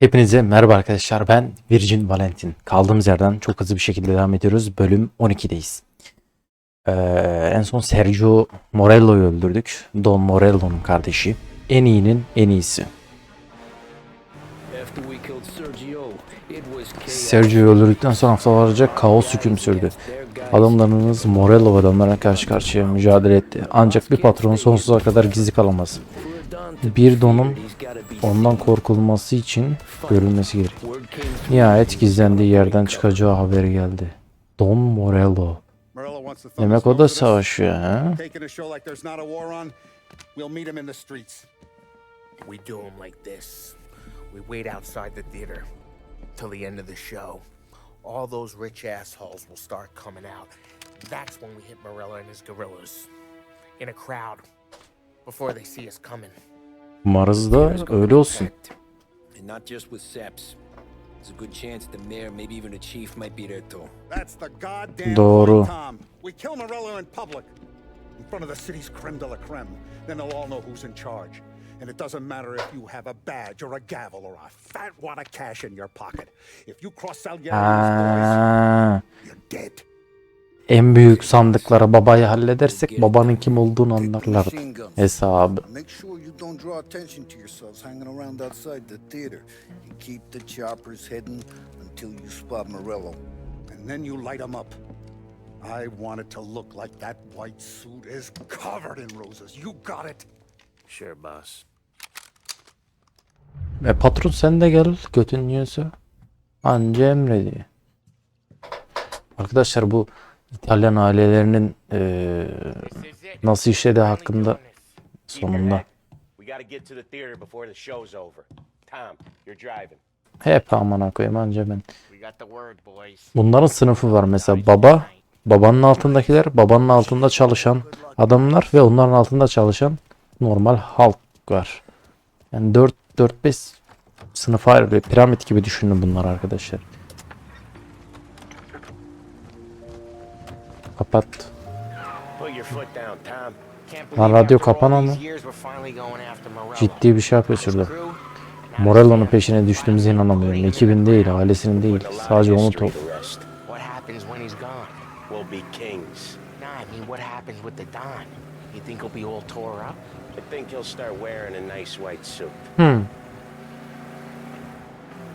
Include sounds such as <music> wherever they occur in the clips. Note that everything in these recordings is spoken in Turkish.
Hepinize merhaba arkadaşlar. Ben Virgin Valentin. Kaldığımız yerden çok hızlı bir şekilde devam ediyoruz. Bölüm 12'deyiz. Ee, en son Sergio Morello'yu öldürdük. Don Morello'nun kardeşi. En iyinin en iyisi. Sergio'yu öldürdükten sonra haftalarca kaos hüküm sürdü. Adamlarınız Morello ve adamlarına karşı karşıya mücadele etti. Ancak bir patron sonsuza kadar gizli kalamaz. Bir donun ondan korkulması için görülmesi gerek. Nihayet gizlendiği yerden çıkacağı haberi geldi. Don Morello. Demek o da savaşıyor ha? We do them like this. We wait outside the theater till the end of the show. All those rich assholes will start coming out. That's when we hit Morello and his gorillas. In a crowd. Before they see us coming. Umarız da öyle olsun. And not just with Seps. There's a good chance the mayor, maybe even the chief, might be there too. That's the goddamn Doğru. point, Tom. We kill Morello in public. In front of the city's creme de la creme. Then they'll all know who's in charge. And it doesn't matter if you have a badge or a gavel or a fat wad of cash in your pocket. If you cross Salieri's boys, Ha, you're dead. en büyük sandıklara babayı halledersek babanın kim olduğunu anlarlar. Hesabı. Make sure you don't draw attention to yourselves hanging around outside the theater. You keep the choppers hidden until you spot Morello. And then you light 'em up. I want it to look like that white suit is covered in roses. You got it. Sure, boss. E patron sen de gel götün yiyorsa. Anca emrediyor. Arkadaşlar bu İtalyan ailelerinin eee, nasıl işlediği hakkında sonunda gotta get to the theater before the show's over. Tom, you're driving. hep amına koyayım anca ben. We got the word, boys. Bunların sınıfı var mesela baba, babanın altındakiler, babanın altında çalışan adamlar ve onların altında çalışan normal halk var. Yani 4 4 5 sınıfa ayrılıyor. Piramit gibi düşünün bunlar arkadaşlar. Kapat. Put your foot down, Tom. Lan radyo after all kapan ama. these years we're finally going after Morello. Ciddi bir şey yapıyor şurada. Morello'nun peşine düştüğümüze inanamıyorum. Ekibin değil, ailesinin değil. Sadece onu top. Hmm.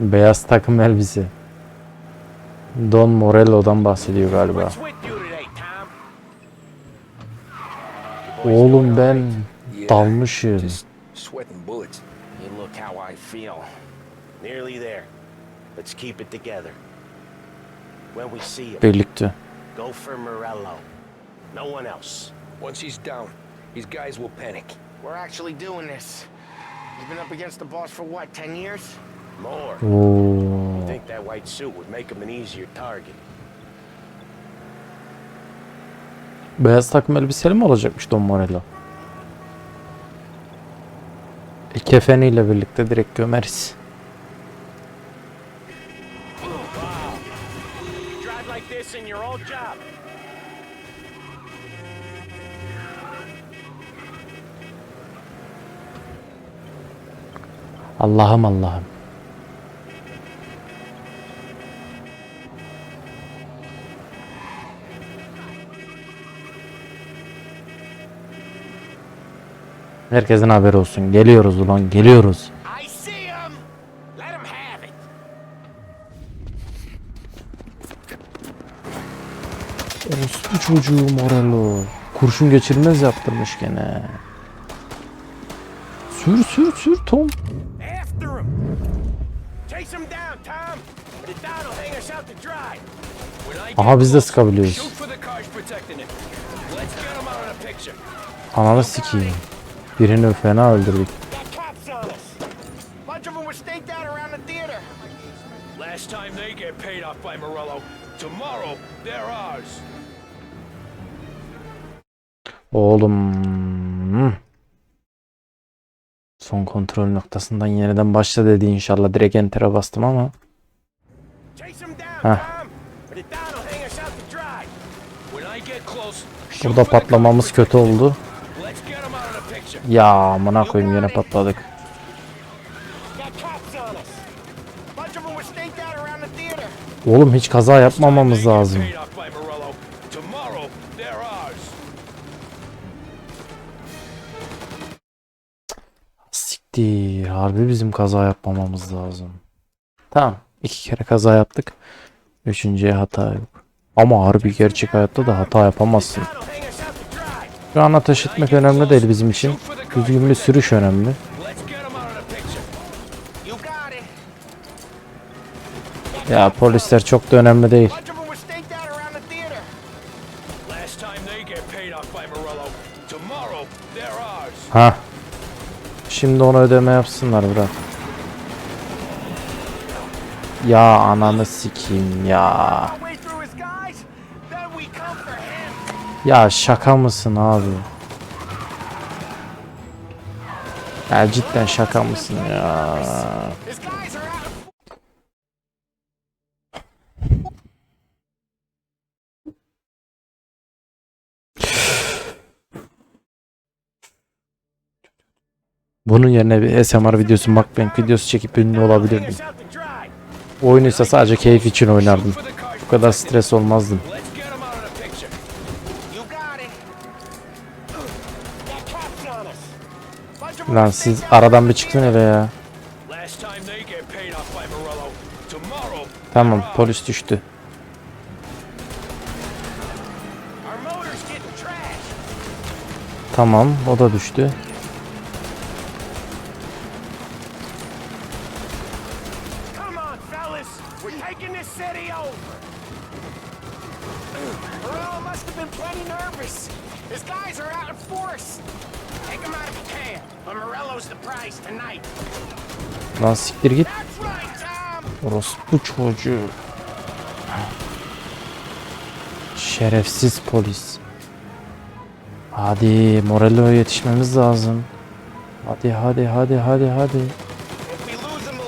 Beyaz takım elbise. Don Morello'dan bahsediyor galiba. Oğlum doing all ben right? dalmışım. Just sweating bullets. You look how I feel. Nearly there. Let's keep it together. When we see him, Birlikte. go for Morello. No one else. Once he's down, these guys will panic. We're actually doing this. He's been up against the boss for what, 10 years? More. Oh. Oo. I think that white suit would make him an easier target. Beyaz takım elbiseli mi olacakmış Don Morello? E, kefeniyle birlikte direkt gömeriz. Allah'ım Allah'ım. Herkesin haberi olsun. Geliyoruz ulan geliyoruz. Orospu çocuğu Morello. Kurşun geçirmez yaptırmış gene. Sür sür sür Tom. Aha biz de sıkabiliyoruz. Ananı sikeyim. Birini fena öldürdük. Oğlum. Son kontrol noktasından yeniden başla dedi inşallah. Direkt enter'a bastım ama. Shoot Burada patlamamız kötü oldu. Let's get him out of the picture. Ya amına koyayım yine patladık. Oğlum hiç kaza yapmamamız lazım. Siktir. Harbi bizim kaza yapmamamız lazım. Tamam. iki kere kaza yaptık. Üçüncüye hata yok. Ama harbi gerçek hayatta da hata yapamazsın. Şu an ateş etmek önemli değil bizim için. Düzgün sürüş önemli. Ya polisler çok da önemli değil. Ha. Şimdi onu ödeme yapsınlar bırak. Ya ananı sikeyim ya. Ya şaka mısın abi? Ya cidden şaka mısın ya? Bunun yerine bir SMR videosu, mukbang videosu çekip ünlü olabilirdim. ise sadece keyif için oynardım. Bu kadar stres olmazdım. Lan siz aradan bir theater. hele ya. Tamam polis düştü. Tamam o da düştü. Lan siktir git. Orospu çocuğu. Şerefsiz polis. Hadi Morello'ya yetişmemiz lazım. Hadi hadi hadi hadi hadi. If we lose him,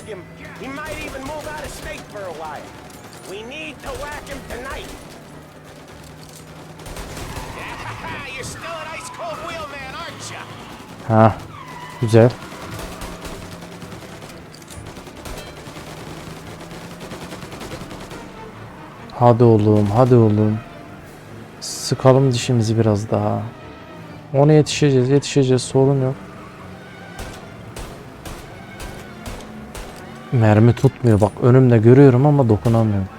we'll We need to whack him tonight. <laughs> You're still an ice cold wheelman, aren't you? Ha. Güzel. Hadi oğlum, hadi oğlum. Sıkalım dişimizi biraz daha. Ona yetişeceğiz, yetişeceğiz. Sorun yok. Mermi tutmuyor. Bak önümde görüyorum ama dokunamıyorum.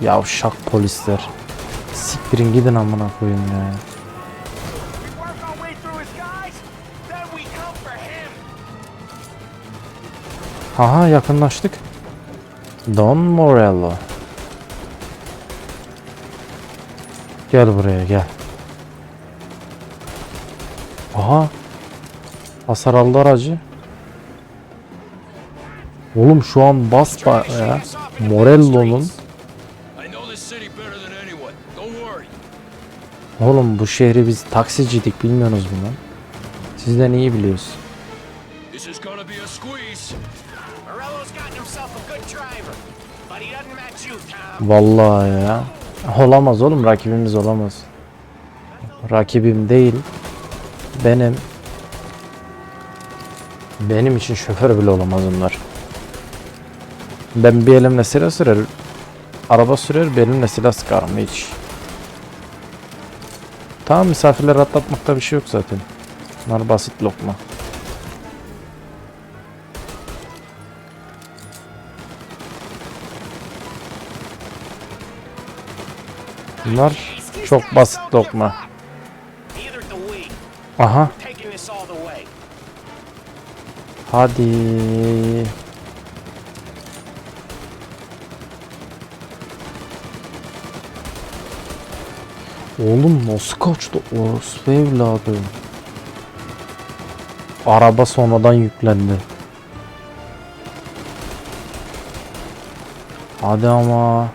Yavşak polisler. Siktirin gidin amına koyayım ya. Aha yakınlaştık. Don Morello. Gel buraya gel. Aha. Hasar aldı aracı. Oğlum şu an bas ba- ya. Morello'nun Oğlum bu şehri biz taksiciydik bilmiyorsunuz bunu. Sizden iyi biliyoruz. This is gonna be a squeeze. Morello's gotten himself a good driver, but he doesn't match you, Tom. Vallahi ya. Olamaz oğlum rakibimiz olamaz. Rakibim değil. Benim. Benim için şoför bile olamaz onlar. Ben bir elimle silah sürer. Araba sürer bir elimle silah sıkarım hiç. Tamam misafirleri atlatmakta bir şey yok zaten. Bunlar basit lokma. Bunlar çok basit lokma. Aha hadi. Oğlum nasıl kaçtı orospu evladı. Araba sonradan yüklendi. Hadi ama.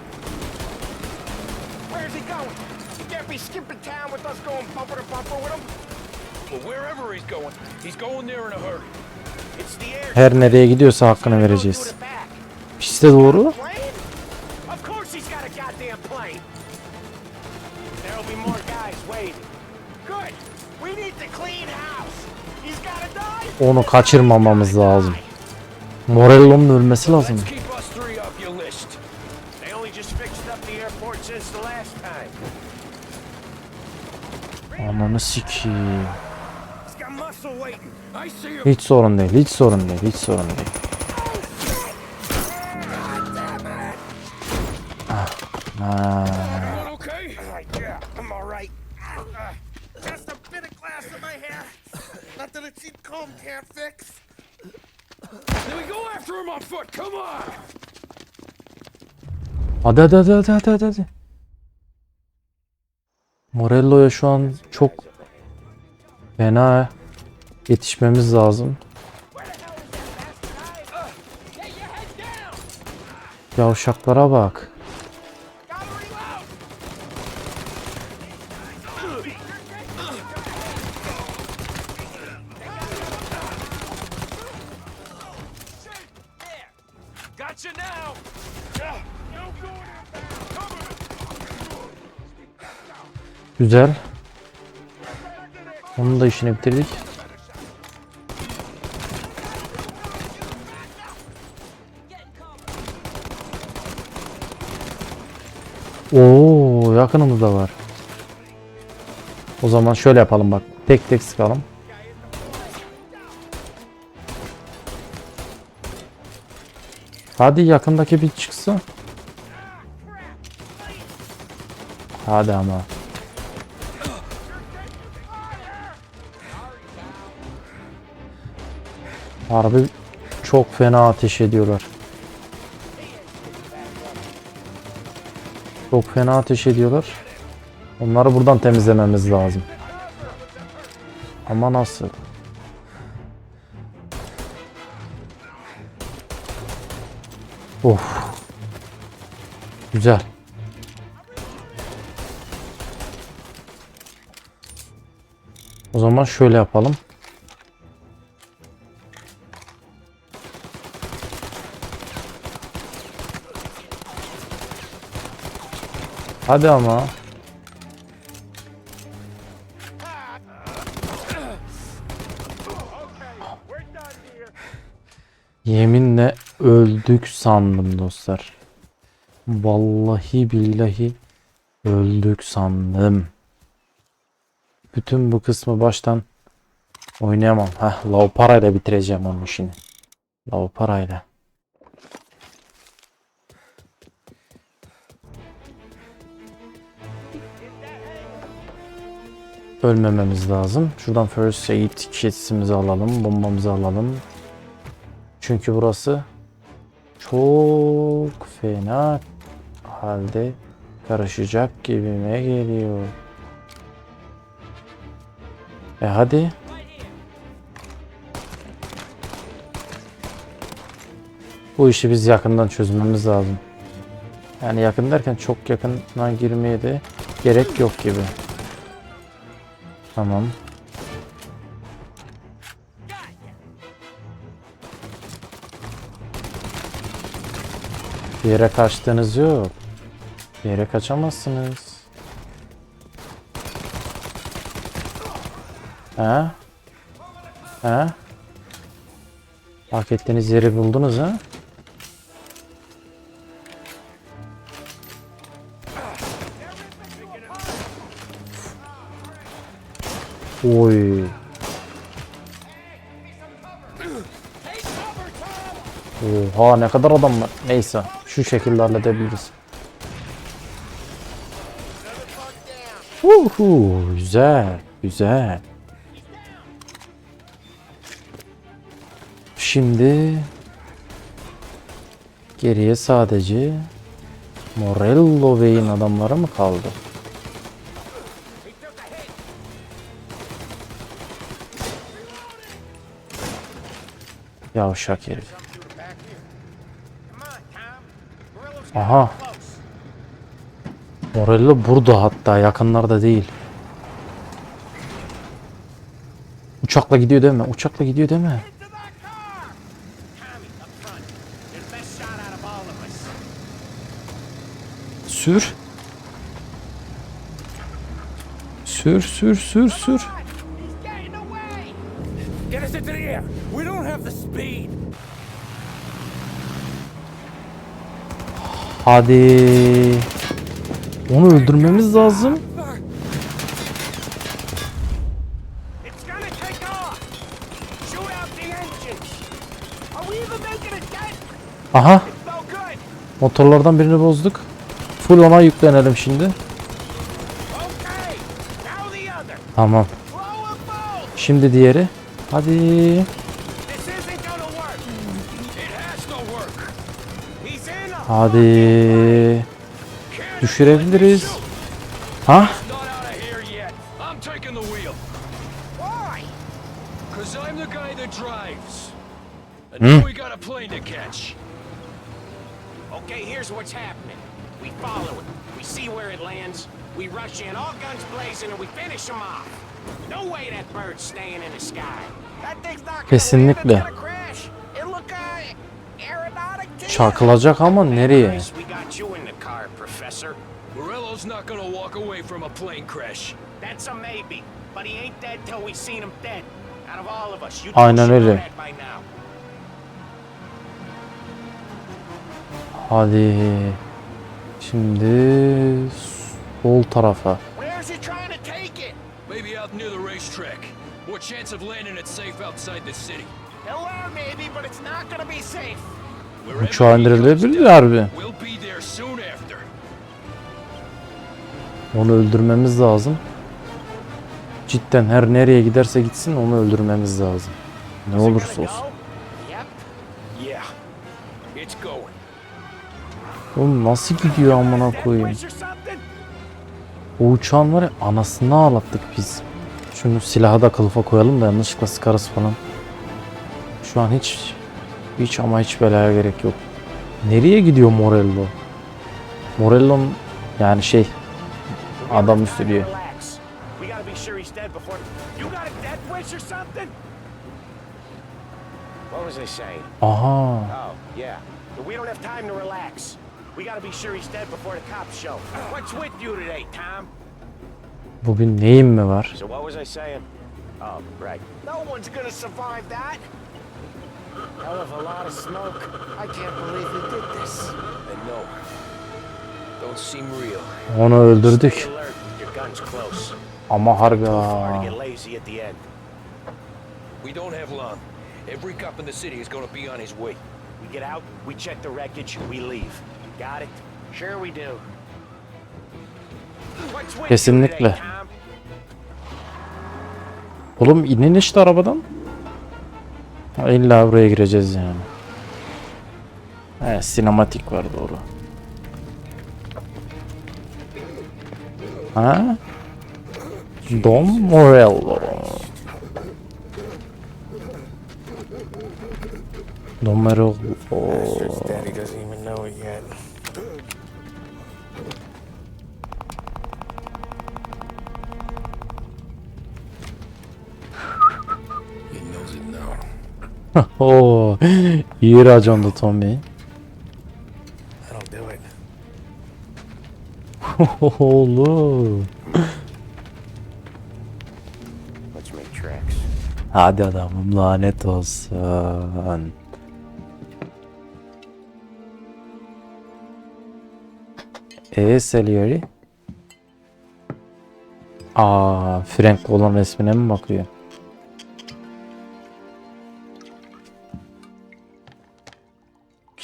Her nereye gidiyorsa hakkını vereceğiz. Piste doğru. Onu kaçırmamamız lazım. Morello'nun ölmesi lazım. Ananı him. Hiç sorun değil, hiç sorun değil, hiç sorun değil. Ah, ha. Just a bit of glass in my hair. Nothing a cheap comb can't fix. Then we go after him on foot. Come on. Hadi hadi hadi hadi hadi, hadi. Morello'ya şu an çok fena yetişmemiz lazım. Yavşaklara bak. Gotcha now. Güzel. Onun da işini bitirdik. Oo, yakınımızda var. O zaman şöyle yapalım bak. Tek tek sıkalım. Hadi yakındaki bir çıksın. Hadi ama. Harbi çok fena ateş ediyorlar. Çok fena ateş ediyorlar. Onları buradan temizlememiz lazım. Ama nasıl? Of. Güzel. O zaman şöyle yapalım. Hadi ama. Yeminle öldük sandım dostlar. Vallahi billahi öldük sandım. Bütün bu kısmı baştan oynayamam. Heh, lav parayla bitireceğim onun işini. Lav parayla. Ölmememiz lazım. Şuradan first aid kitimizi alalım. Bombamızı alalım. Çünkü burası çok fena halde karışacak gibime geliyor. E hadi. Bu işi biz yakından çözmemiz lazım. Yani yakın derken çok yakına girmeye de gerek yok gibi. Tamam. Yere kaçtığınız yok. Yere kaçamazsınız. Ha? Ha? Hak ettiğiniz yeri buldunuz ha? Oy. Oha ne kadar adam var. Neyse şu şekilde halledebiliriz. Uhu, güzel, güzel. Şimdi geriye sadece Morello Bey'in adamları mı kaldı? Yavşak herif. Aha. Morello burada hatta yakınlarda değil. Uçakla gidiyor değil mi? Uçakla gidiyor değil mi? Sür. Sür sür sür sür. Get us into the air. We don't have the speed. Hadi. Onu öldürmemiz lazım. Aha. Motorlardan birini bozduk. Full ona yüklenelim şimdi. Tamam. Şimdi diğeri. Hadi. A plane to catch. Okay, here's what's happening. We follow it. We see where it lands. We rush in, all guns blazing, and we finish him off. No way that bird's staying in the sky. That thing's not gonna Kesinlikle. land, it's gonna crash. It look uh, aerodynamic to you. Çakılacak ama nereye? Morello's not gonna walk away from a plane crash. That's a maybe. But he ain't dead till we seen him dead. Out of all of us, you Aynen öyle. Hadi. Şimdi sol tarafa. Where's he trying to take it? Maybe out near the racetrack. More chance of landing it safe outside the city. He'll learn maybe, but it's not gonna be safe. Uçağa indirilebilir harbi. Onu öldürmemiz lazım. Cidden her nereye giderse gitsin onu öldürmemiz lazım. Ne olursa olsun. Oğlum nasıl gidiyor amına koyayım. O uçağın var ya anasını ağlattık biz. Şunu silahı da kılıfa koyalım da yanlışlıkla sıkarız falan. Şu an hiç hiç ama hiç belaya gerek yok. Nereye gidiyor Morello? Morello'nun yani şey adam üstülüyor. Aha. Oh, we don't have time to relax. We gotta be sure he's dead before the cops show. What's with you today, Tom? Bugün neyim mi var? So what was I saying? Oh, right. No one's gonna survive that. Hell of a lot of smoke. I can't believe you did this. I know. Don't seem real. Onu öldürdük. Ama harbi ha. to. We don't have long. Every cop in the city is gonna be on his way. We get out, we check the wreckage, we leave. Got it? Sure we do. Kesinlikle. Oğlum inin işte arabadan. İlla buraya gireceğiz yani. He, sinematik var doğru. Ha? Dom Morello. Dom Morello. <laughs> Oo, iyi racondu Tommy. That'll do it. Oğlum. Hadi adamım lanet olsun. Eee Salieri? Aa, Frank olan resmine mi bakıyor?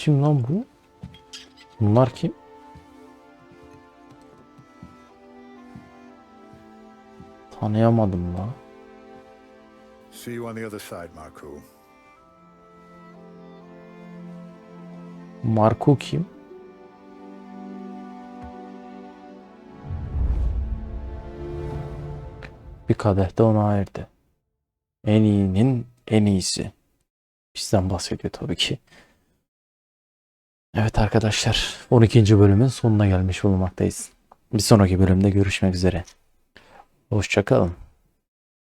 Kim lan bu? Bunlar kim? Tanıyamadım lan. See you on the other side, Marku. Marco kim? Bir kadeh de ona ayırdı. En iyinin en iyisi. Bizden bahsediyor tabii ki. Evet arkadaşlar 12. bölümün sonuna gelmiş bulunmaktayız. Bir sonraki bölümde görüşmek üzere. Hoşçakalın.